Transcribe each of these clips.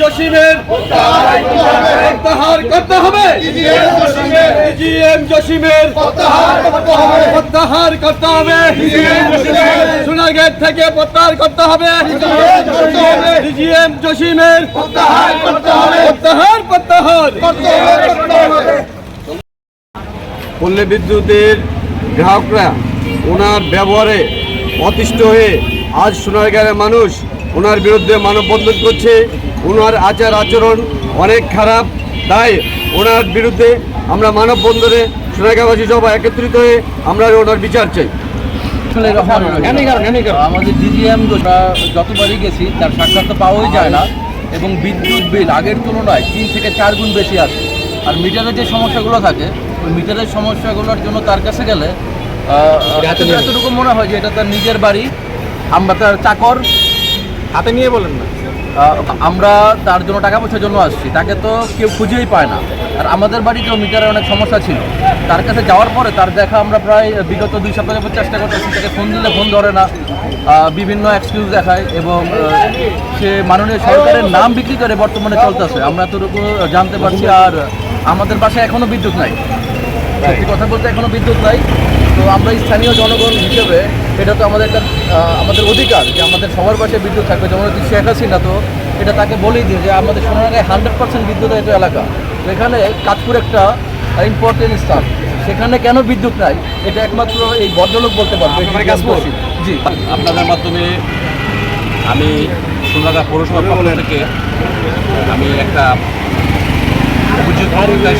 জসিমের প্রত্যাহার করতে হবে। জসিমের প্রত্যাহার করতে হবে। থেকে প্রত্যাহার করতে হবে। জসিমের প্রত্যাহার প্রত্যাহার পল্লী বিদ্যুতের গ্রাহকরা ওনার ব্যবহারে অতিষ্ঠ হয়ে আজ সোনারগাঁয়ের মানুষ ওনার বিরুদ্ধে মানববন্ধন করছে ওনার আচার আচরণ অনেক খারাপ। তাই ওনার বিরুদ্ধে আমরা মানববন্ধনে সোনারগাঁবাসী সবাই একত্রিত হয়ে আমরা ওনার বিচার চাই। আমাদের ডিজিএম যতবারই গেছি তার সাক্ষাৎ তো পাওয়াই যায় না। এবং বিদ্যুৎ বিল আগের তুলনায় তিন থেকে চার গুণ বেশি আছে। আর মিটারের যে সমস্যাগুলো থাকে ওই মিটারের সমস্যাগুলোর জন্য তার কাছে গেলে এতটুকু মনে হয় যে এটা তার নিজের বাড়ি আমরা তার চাকর হাতে নিয়ে বলেন না। আমরা তার জন্য টাকা পয়সার জন্য আসছি, তাকে তো কেউ খুঁজেই পায় না। আর আমাদের বাড়িতেও মিটারের অনেক সমস্যা ছিল। তার কাছে যাওয়ার পরে তার দেখা আমরা প্রায় বিগত দুই সপ্তাহ চেষ্টা করতেছি, তাকে ফোন দিলে ফোন ধরে না। বিভিন্ন এক্সকিউজ দেখায় এবং সে মাননীয় সরকারের নাম বিক্রি করে বর্তমানে চলতেছে। আমরা এতটুকু জানতে পারছি আর আমাদের বাসায় এখনও বিদ্যুৎ নাই। সত্যি কথা বলতে এখনও বিদ্যুৎ নাই। তো আমরা স্থানীয় জনগণ হিসেবে এটা তো আমাদের একটা আমাদের অধিকার যে আমাদের সবার পাশে বিদ্যুৎ থাকবে। যেমন হচ্ছে শেখ হাসিনা তো এটা তাকে বলেই দিই যে আমাদের সোনারগাঁয়ে হান্ড্রেড পার্সেন্ট বিদ্যুৎ এটা এলাকা। এখানে কাজপুর একটা ইম্পর্টেন্ট স্থান। সেখানে কেন বিদ্যুৎ নাই? এটা একমাত্র এই ভদ্রলোক বলতে পারবে জি। আপনাদের মাধ্যমে আমি সোনারগাঁ পৌরসভা থেকে আমি একটা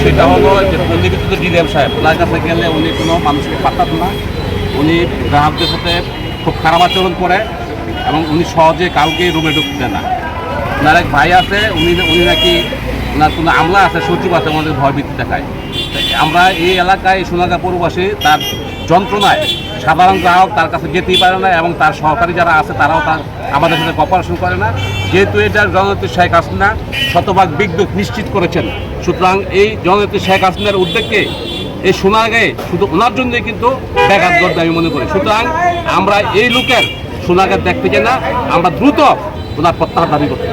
সেটা হলো যে পল্লীবিদ্যুৎ ডিএম সাহেব ওনার কাছে গেলে উনি কোনো মানুষকে পাঠাত না। উনি গ্রাহকদের সাথে খুব খারাপ আচরণ করে এবং উনি সহজে কাউকে রুমে ঢুকতে না। ওনার এক ভাই আছে, উনি উনি নাকি ওনার কোনো আমলা আছে, সচিব আছে, আমাদের ভয়ভীতি দেখায়। আমরা এই এলাকায় সোনারগাঁ পৌরবাসী তার যন্ত্রণায় সাধারণ গ্রাহক তার কাছে যেতেই পারে না এবং তার সহকারী যারা আছে তারাও তার আমাদের সাথে কপারেশন করে না। যেহেতু এটা জননেত্রী শেখ হাসিনা, শতভাগ বিদ্যুৎ নিশ্চিত করেছেন। সুতরাং এই জননেত্রী শেখ হাসিনার উদ্যোগকে, এই সোনারগাঁয়ে শুধু ওনার জন্যই কিন্তু ব্যাঘাত ঘটবে আমি মনে করি। সুতরাং আমরা এই লোকের সোনারগাঁ দেখতে চাই না, আমরা দ্রুত ওনার প্রত্যাহার দাবি করতে।